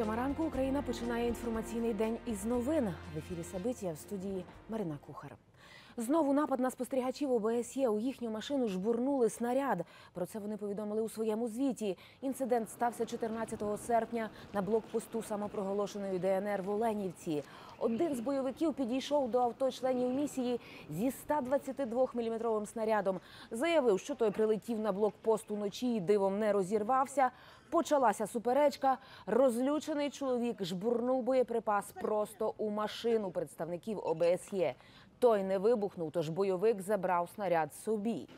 Сьома ранку Україна починає інформаційний день із новин. В ефірі Сабиття в студії Марина Кухар. Знову напад на спостерігачів ОБСЄ. У їхню машину жбурнули снаряд. Про це вони повідомили у своєму звіті. Інцидент стався 14 серпня на блокпосту самопроголошеної ДНР в Оленівці. Один з бойовиків підійшов до авто членів місії зі 122-мм снарядом. Заявив, що той прилетів на блокпост уночі і дивом не розірвався. Почалася суперечка. Розлючений чоловік жбурнув боєприпас просто у машину представників ОБСЄ. Той не вибухнув, тож бойовик забрав снаряд собі.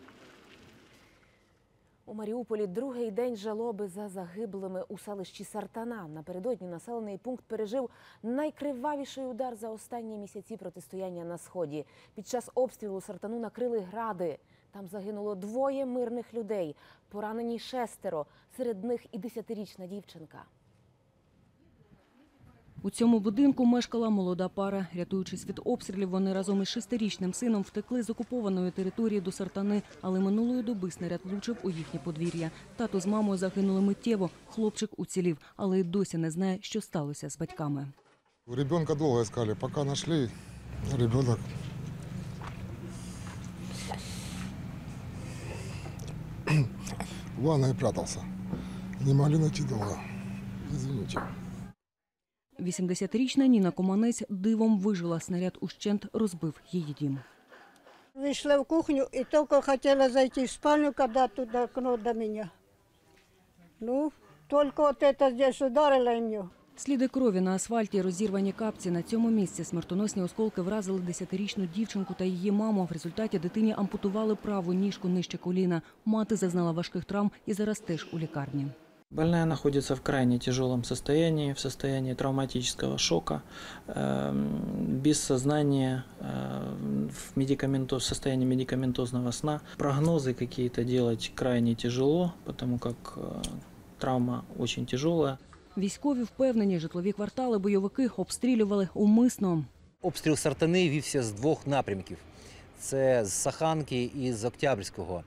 У Маріуполі другий день жалоби за загиблими у селищі Сартана. Напередодні населений пункт пережив найкривавіший удар за останні місяці протистояння на сході. Під час обстрілу Сартану накрили гради. Там загинуло двоє мирних людей, поранені шестеро. Серед них і десятирічна дівчинка. У цьому будинку мешкала молода пара. Рятуючись від обстрілів, вони разом із шестирічним сином втекли з окупованої території до Сартани, але минулої доби снаряд влучив у їхнє подвір'я. Тато з мамою загинули миттєво. Хлопчик уцілів, але й досі не знає, що сталося з батьками. Ребенка долго искали, пока нашли, ребенок в ванной прятался. Не могли найти долго. Извините. 80-річна Ніна Команець дивом вижила снаряд ущент, розбив її дім. Вийшла в кухню і тільки хотіла зайти в спальню, коли тут окно до мене. Ну, тільки от це здесь ударило и мне. Сліди крові на асфальті, розірвані капці. На цьому місці смертоносні осколки вразили 10-річну дівчинку та її маму. В результаті дитині ампутували праву ніжку нижче коліна. Мати зазнала важких травм і зараз теж у лікарні. Больная находится в крайне тяжелом состоянии, в состоянии травматического шока, эм, без сознания, э, в, медикаментоз, в состоянии медикаментозного сна. Прогнозы какие-то делать крайне тяжело, потому как э, травма очень тяжелая. Військові впевнені, житлові квартали бойовики обстрілювали умисно. Обстріл Сартани вівся з двох напрямків. Це з Саханки і з Октябрьського.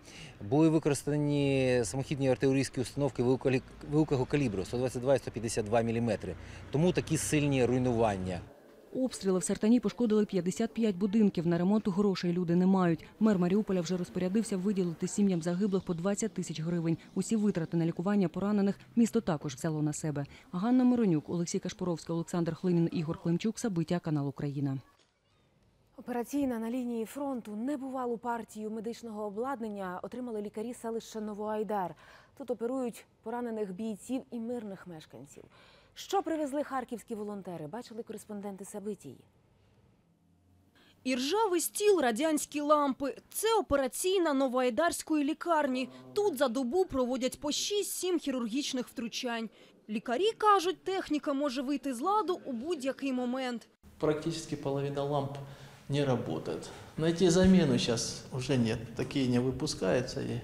Були використані самохідні артилерійські установки великого- калібру 122 і 152 мм. Тому такі сильні руйнування. Обстріли в Сартані пошкодили 55 будинків. На ремонт грошей люди не мають. Мер Маріуполя вже розпорядився виділити сім'ям загиблих по 20 тисяч гривень. Усі витрати на лікування поранених місто також взяло на себе. Ганна Миронюк, Олексій Кашпоровський, Олександр Хлинін, Ігор Климчук. Сабиття канал Україна. Операційна на лінії фронту небувалу партію медичного обладнання отримали лікарі селища Новоайдар. Тут оперують поранених бійців і мирних мешканців. Що привезли харківські волонтери, бачили кореспонденти Сабитій. І ржавий стіл, радянські лампи. Це операційна новоайдарської лікарні. Тут за добу проводять по 6-7 хірургічних втручань. Лікарі кажуть, техніка може вийти з ладу у будь-який момент. практически половина ламп не работает. Найти замену сейчас уже нет. Такие не выпускаются и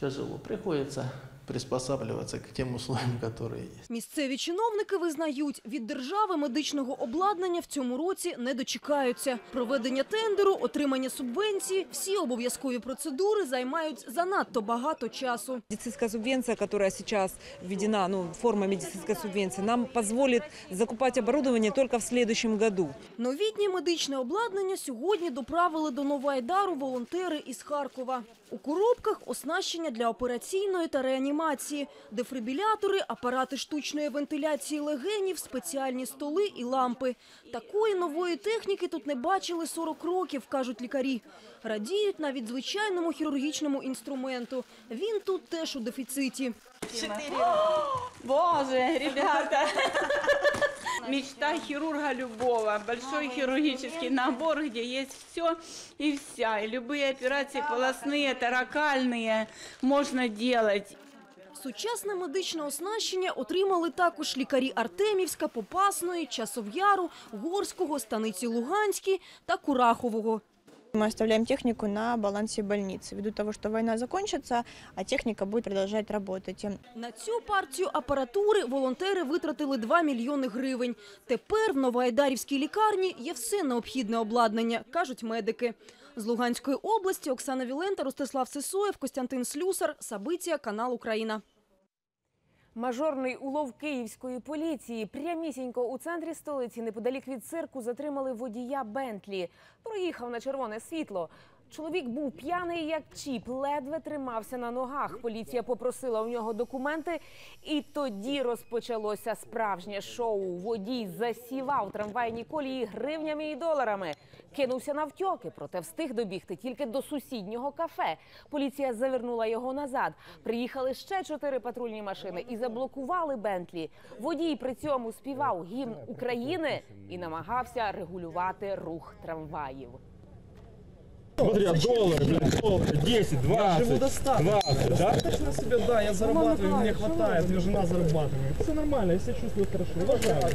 тяжело. Приходится приспосабливаться к тем условиям, которые есть. Місцеві чиновники визнають, від держави медичного обладнання в цьому році не дочекаються. Проведення тендеру, отримання субвенції, всі обов'язкові процедури займають занадто багато часу. Медицинская субвенция, которая сейчас введена, ну, форма медицинской субвенции, нам позволит закупать оборудование только в следующем году. Новітнє медичне обладнання сьогодні доправили до Новоайдару волонтери із Харкова. У коробках оснащення для операційної та реанімації, дефрибілятори, апарати штучної вентиляції легенів, спеціальні столи і лампи. Такої нової техніки тут не бачили 40 років, кажуть лікарі. Радіють навіть звичайному хірургічному інструменту. Він тут теж у дефіциті. Боже, ребята! Мечта хирурга любого. Большой хирургический набор, где есть все и вся. И любые операции полостные, таракальные можно делать. Сучасне медичне оснащення отримали також лікарі Артемівська, Попасної, Часов'яру, Горського, Станиці Луганській та Курахового. Мы оставляем технику на балансе больницы, ввиду того, что война закончится, а техника будет продолжать работать. На цю партію апаратури волонтери витратили 2 мільйони гривень. Тепер в Новоайдарівській лікарні є все необхідне обладнання, кажуть медики. З Луганської області Оксана Вілента, Ростислав Сисоєв, Костянтин Слюсар, Сабиція, канал Україна. Мажорний улов київської поліції прямісінько у центрі столиці, неподалік від цирку, затримали водія Бентлі. Проїхав на червоне світло. Чоловік був п'яний як чіп, ледве тримався на ногах. Поліція попросила у нього документи, і тоді розпочалося справжнє шоу. Водій засівав трамвайні колії гривнями і доларами. Кинувся навтьоки, проте встиг добігти тільки до сусіднього кафе. Поліція завернула його назад. Приїхали ще чотири патрульні машини і заблокували Бентлі. Водій при цьому співав гімн України і намагався регулювати рух трамваїв. Смотри, а доллар, блин, доллар, 10, 20, 20, да? Достаточно себе, да, я зарабатываю, мне хватает, мне жена зарабатывает. Все нормально, я себя чувствую хорошо, уважаю.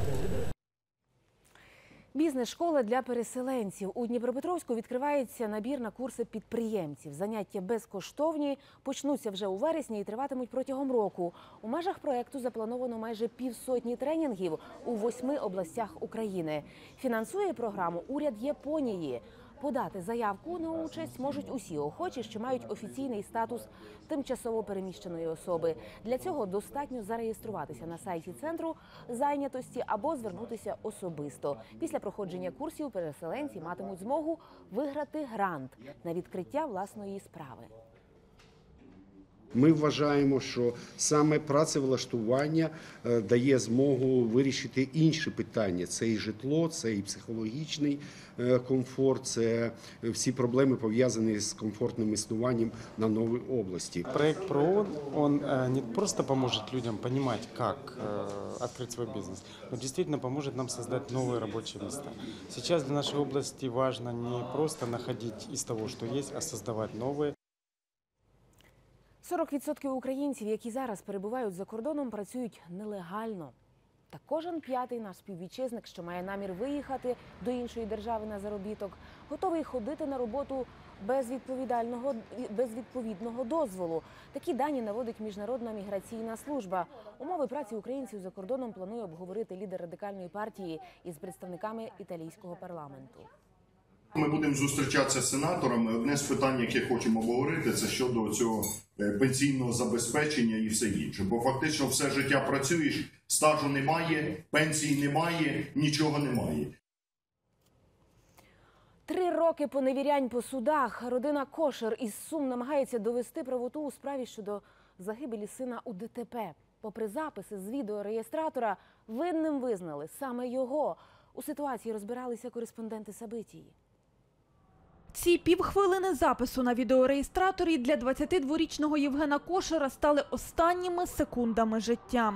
Бізнес-школа для переселенців у Дніпропетровську відкривається набір на курси підприємців. Заняття безкоштовні, почнуться вже у вересні і триватимуть протягом року. У межах проекту заплановано майже півсотні тренінгів у восьми областях України. Фінансує програму уряд Японії. Подати заявку на участь можуть усі охочі, що мають офіційний статус тимчасово переміщеної особи. Для цього достатньо зареєструватися на сайті центру зайнятості або звернутися особисто. Після проходження курсів переселенці матимуть змогу виграти грант на відкриття власної справи. Ми вважаємо, що саме працевлаштування е, дає змогу вирішити інші питання: це і житло, це і психологічний е, комфорт, це всі проблеми пов'язані з комфортним існуванням на новій області. Проект ПРООН, он э, не просто поможет людям понимать, как э, открыть свой бизнес, но действительно поможет нам создать новые рабочие места. Сейчас для нашей области важно не просто находить из того, что есть, а создавать новые. 40% українців, які зараз перебувають за кордоном, працюють нелегально. Та кожен п'ятий наш співвітчизник, що має намір виїхати до іншої держави на заробіток, готовий ходити на роботу без відповідального без відповідного дозволу. Такі дані наводить міжнародна міграційна служба. Умови праці українців за кордоном планує обговорити лідер радикальної партії із представниками італійського парламенту. Ми будемо зустрічатися з сенаторами. Одне з питань, яке хочемо обговорити, це щодо цього е, пенсійного забезпечення і все інше. Бо фактично все життя працюєш, стажу немає, пенсії немає, нічого немає. Три роки поневірянь по судах. Родина Кошер із Сум намагається довести правоту у справі щодо загибелі сина у ДТП. Попри записи з відеореєстратора, винним визнали саме його. У ситуації розбиралися кореспонденти Сабитії. Ці півхвилини запису на відеореєстраторі для 22-річного Євгена Кошера стали останніми секундами життя.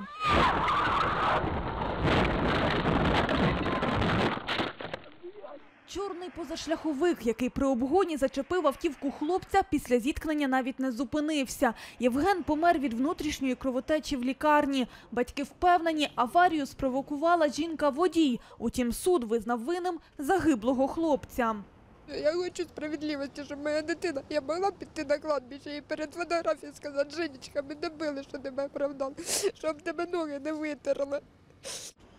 Чорний позашляховик, який при обгоні зачепив автівку хлопця, після зіткнення навіть не зупинився. Євген помер від внутрішньої кровотечі в лікарні. Батьки впевнені, аварію спровокувала жінка-водій. Утім, суд визнав винним загиблого хлопця. Я хочу справедливості, щоб моя дитина. Я могла піти на кладбище і перед фотографією сказати, Женечка, ми не били, що тебе оправдали, щоб тебе ноги не витерли.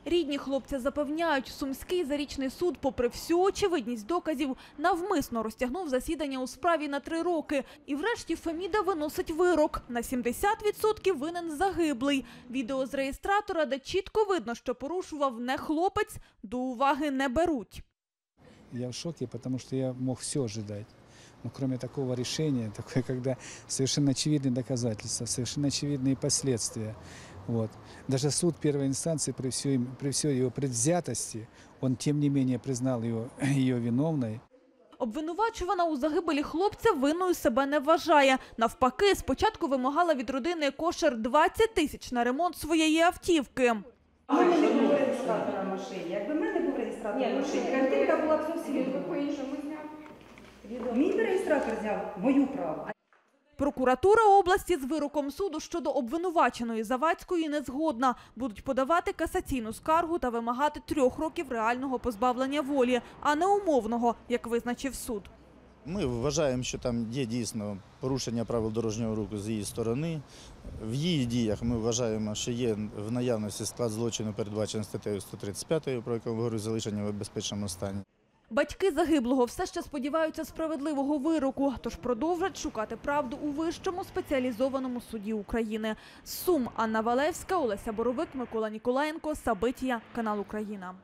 Рідні хлопця запевняють, сумський зарічний суд, попри всю очевидність доказів, навмисно розтягнув засідання у справі на три роки. І врешті Феміда виносить вирок. На 70% винен загиблий. Відео з реєстратора, де чітко видно, що порушував не хлопець, до уваги не беруть. Я в шоке, потому что я мог все ожидать. Но кроме такого решения, такое, когда совершенно очевидные доказательства, совершенно очевидные последствия. Вот. Даже суд первой инстанции при всей, при всей его предвзятости, он тем не менее признал ее, ее виновной. Обвинувачувана у загибелі хлопця винною себе не вважає. Навпаки, спочатку вимагала від родини Кошер 20 тисяч на ремонт своєї автівки. Мене не було реєстратора машині. Якби в мене Ні, ну машині, картинка була б зовсім інша. по-іншому зняв. Мій реєстратор зняв мою право. Прокуратура області з вироком суду щодо обвинуваченої Завадської не згодна. Будуть подавати касаційну скаргу та вимагати трьох років реального позбавлення волі, а не умовного, як визначив суд. Ми вважаємо, що там є дійсно порушення правил дорожнього руху з її сторони. В її діях ми вважаємо, що є в наявності склад злочину, передбачений статтею 135, про яку говорю залишення в безпечному стані. Батьки загиблого все ще сподіваються справедливого вироку, тож продовжать шукати правду у вищому спеціалізованому суді України. Сум Анна Валевська, Олеся Боровик, Микола Ніколаєнко, Сабитія, канал Україна.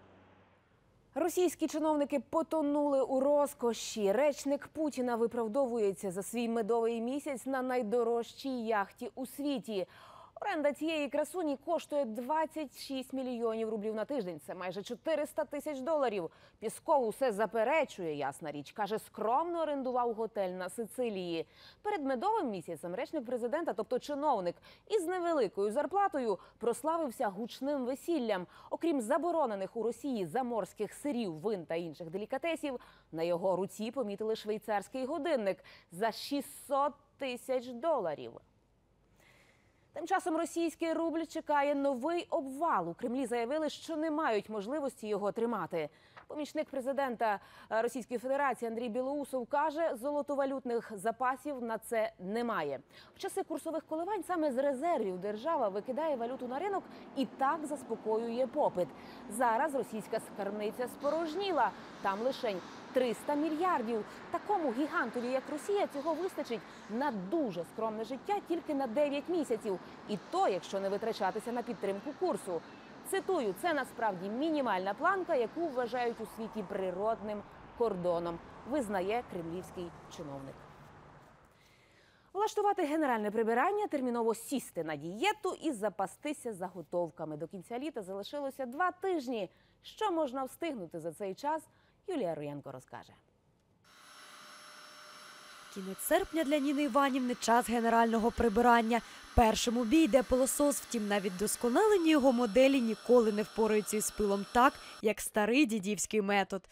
Російські чиновники потонули у розкоші. Речник Путіна виправдовується за свій медовий місяць на найдорожчій яхті у світі. Оренда цієї красуні коштує 26 мільйонів рублів на тиждень. Це майже 400 тисяч доларів. Пісков усе заперечує, ясна річ. Каже, скромно орендував готель на Сицилії. Перед медовим місяцем речник президента, тобто чиновник, із невеликою зарплатою прославився гучним весіллям. Окрім заборонених у Росії заморських сирів, вин та інших делікатесів, на його руці помітили швейцарський годинник за 600 тисяч доларів. Тим часом російський рубль чекає новий обвал. У Кремлі заявили, що не мають можливості його тримати. Помічник президента е, Російської Федерації Андрій Білоусов каже, золотовалютних запасів на це немає. В часи курсових коливань саме з резервів держава викидає валюту на ринок і так заспокоює попит. Зараз російська скарбниця спорожніла. Там лишень 300 мільярдів. Такому гігантові, як Росія, цього вистачить на дуже скромне життя тільки на 9 місяців. І то, якщо не витрачатися на підтримку курсу. Цитую, це насправді мінімальна планка, яку вважають у світі природним кордоном, визнає кремлівський чиновник. Влаштувати генеральне прибирання, терміново сісти на дієту і запастися заготовками. До кінця літа залишилося два тижні. Що можна встигнути за цей час? Юлія Руєнко розкаже. Кінець серпня для Ніни Іванівни час генерального прибирання. Першим у бій йде пилосос, втім навіть досконалені його моделі ніколи не впораються із пилом так, як старий дідівський метод.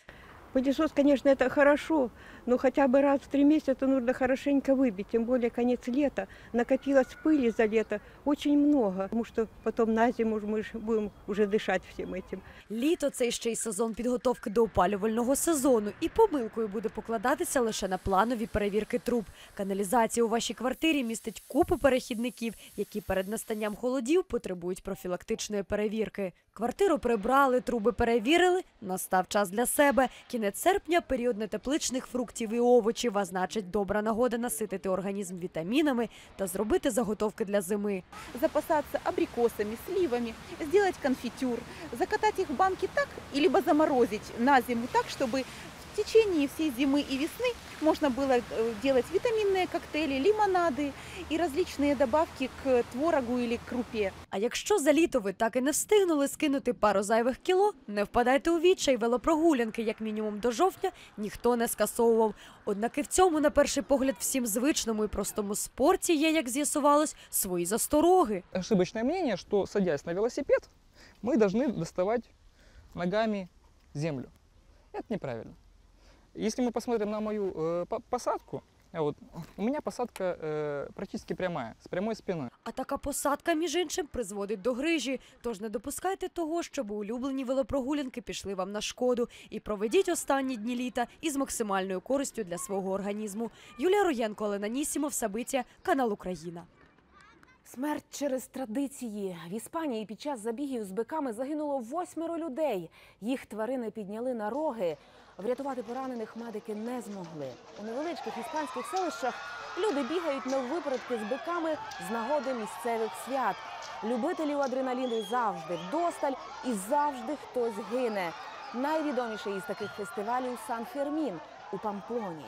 Пылесос, звісно, це хорошо, но хотя бы раз в три месяца нужно хорошенько выбить, тем более конец лета. Накопилось пыли за лето очень много, потому что потом на зиму мы ж будем уже дышать всем этим. Літо це ще й сезон підготовки до опалювального сезону, і помилкою буде покладатися лише на планові перевірки труб. Каналізація у вашій квартирі містить купу перехідників, які перед настанням холодів потребують профілактичної перевірки. Квартиру прибрали, труби перевірили. Настав час для себе. Кінець серпня період нетепличних фруктів і овочів, а значить, добра нагода наситити організм вітамінами та зробити заготовки для зими. Запасатися абрикосами, сливами, зробити конфітюр, закатати їх в банки так, і либо заморозить на зиму так, чтобы в течение всей зимы и весны можно было э, делать витаминные коктейли, лимонады и различные добавки к творогу или крупе. А якщо за літо ви так і не встигнули скинути пару зайвих кіло, не впадайте у відчай, велопрогулянки, як мінімум до жовтня, ніхто не скасовував. Однак і в цьому, на перший погляд, всім звичному і простому спорті є, як з'ясувалось, свої застороги. Ошибочное мнение, что садясь на велосипед, мы должны доставать ногами землю. Это неправильно. Если мы посмотрим на мою э, по- посадку, а вот, у меня посадка э, практически прямая, с прямой спиной. А така посадка, між іншим, призводить до грижі. Тож не допускайте того, щоб улюблені велопрогулянки пішли вам на шкоду. І проведіть останні дні літа із максимальною користю для свого організму. Юлія Роєнко, Олена Нісімов, Сабиття, канал Україна. Смерть через традиції в Іспанії під час забігів з биками загинуло восьмеро людей. Їх тварини підняли на роги. Врятувати поранених медики не змогли. У невеличких іспанських селищах люди бігають на випередки з биками з нагоди місцевих свят. Любителів адреналіну завжди вдосталь і завжди хтось гине. Найвідоміший із таких фестивалів Сан Фермін у Памплоні.